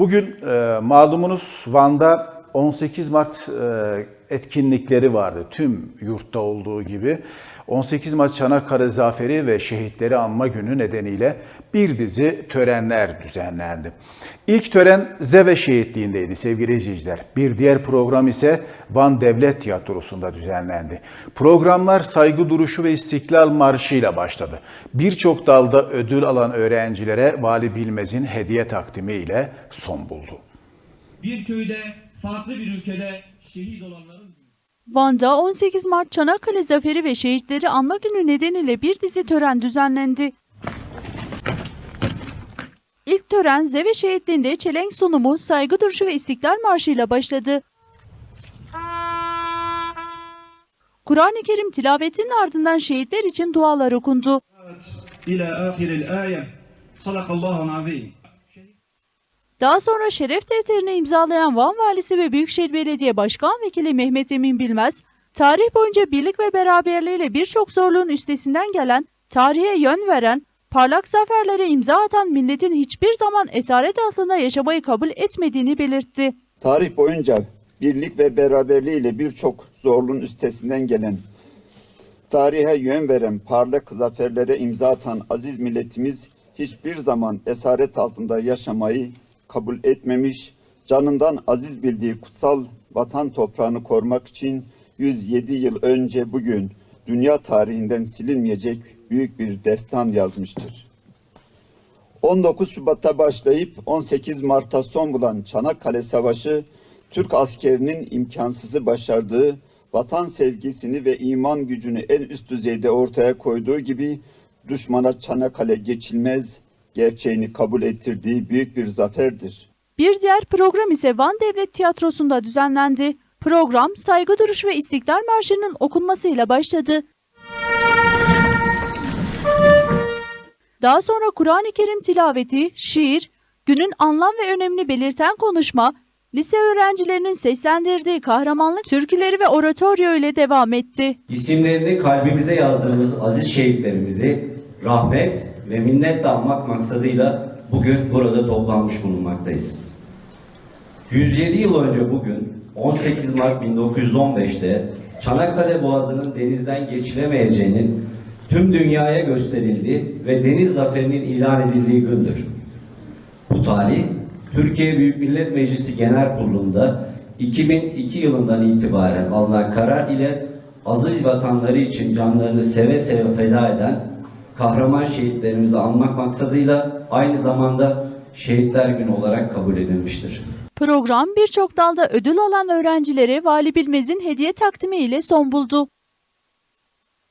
Bugün e, malumunuz Van'da 18 Mart e, etkinlikleri vardı. Tüm yurtta olduğu gibi. 18 Mart Çanakkale Zaferi ve Şehitleri Anma Günü nedeniyle bir dizi törenler düzenlendi. İlk tören Zeve Şehitliği'ndeydi sevgili izleyiciler. Bir diğer program ise Van Devlet Tiyatrosu'nda düzenlendi. Programlar saygı duruşu ve istiklal marşı ile başladı. Birçok dalda ödül alan öğrencilere Vali Bilmez'in hediye takdimi ile son buldu. bir köyde, farklı bir ülkede şehit olanların Van'da 18 Mart Çanakkale Zaferi ve Şehitleri Anma Günü nedeniyle bir dizi tören düzenlendi. İlk tören Zeve Şehitliği'nde çelenk sunumu, saygı duruşu ve istiklal marşıyla başladı. Kur'an-ı Kerim tilavetinin ardından şehitler için dualar okundu. İlâ âhiril âye. Sadakallahu azîm. Daha sonra şeref defterini imzalayan Van Valisi ve Büyükşehir Belediye Başkan Vekili Mehmet Emin Bilmez, tarih boyunca birlik ve beraberliğiyle birçok zorluğun üstesinden gelen, tarihe yön veren, parlak zaferlere imza atan milletin hiçbir zaman esaret altında yaşamayı kabul etmediğini belirtti. Tarih boyunca birlik ve beraberliğiyle birçok zorluğun üstesinden gelen, tarihe yön veren, parlak zaferlere imza atan aziz milletimiz hiçbir zaman esaret altında yaşamayı kabul etmemiş, canından aziz bildiği kutsal vatan toprağını korumak için 107 yıl önce bugün dünya tarihinden silinmeyecek büyük bir destan yazmıştır. 19 Şubat'ta başlayıp 18 Mart'ta son bulan Çanakkale Savaşı, Türk askerinin imkansızı başardığı, vatan sevgisini ve iman gücünü en üst düzeyde ortaya koyduğu gibi düşmana Çanakkale geçilmez gerçeğini kabul ettirdiği büyük bir zaferdir. Bir diğer program ise Van Devlet Tiyatrosu'nda düzenlendi. Program saygı duruşu ve istiklal marşının okunmasıyla başladı. Daha sonra Kur'an-ı Kerim tilaveti, şiir, günün anlam ve önemini belirten konuşma, lise öğrencilerinin seslendirdiği kahramanlık türküleri ve oratoryo ile devam etti. İsimlerini kalbimize yazdığımız aziz şehitlerimizi rahmet ve minnetle anmak maksadıyla bugün burada toplanmış bulunmaktayız. 107 yıl önce bugün 18 Mart 1915'te Çanakkale Boğazı'nın denizden geçilemeyeceğinin tüm dünyaya gösterildiği ve deniz zaferinin ilan edildiği gündür. Bu tarih Türkiye Büyük Millet Meclisi Genel Kurulu'nda 2002 yılından itibaren alınan karar ile aziz vatanları için canlarını seve seve feda eden kahraman şehitlerimizi anmak maksadıyla aynı zamanda Şehitler Günü olarak kabul edilmiştir. Program birçok dalda ödül alan öğrencilere Vali Bilmez'in hediye takdimi ile son buldu.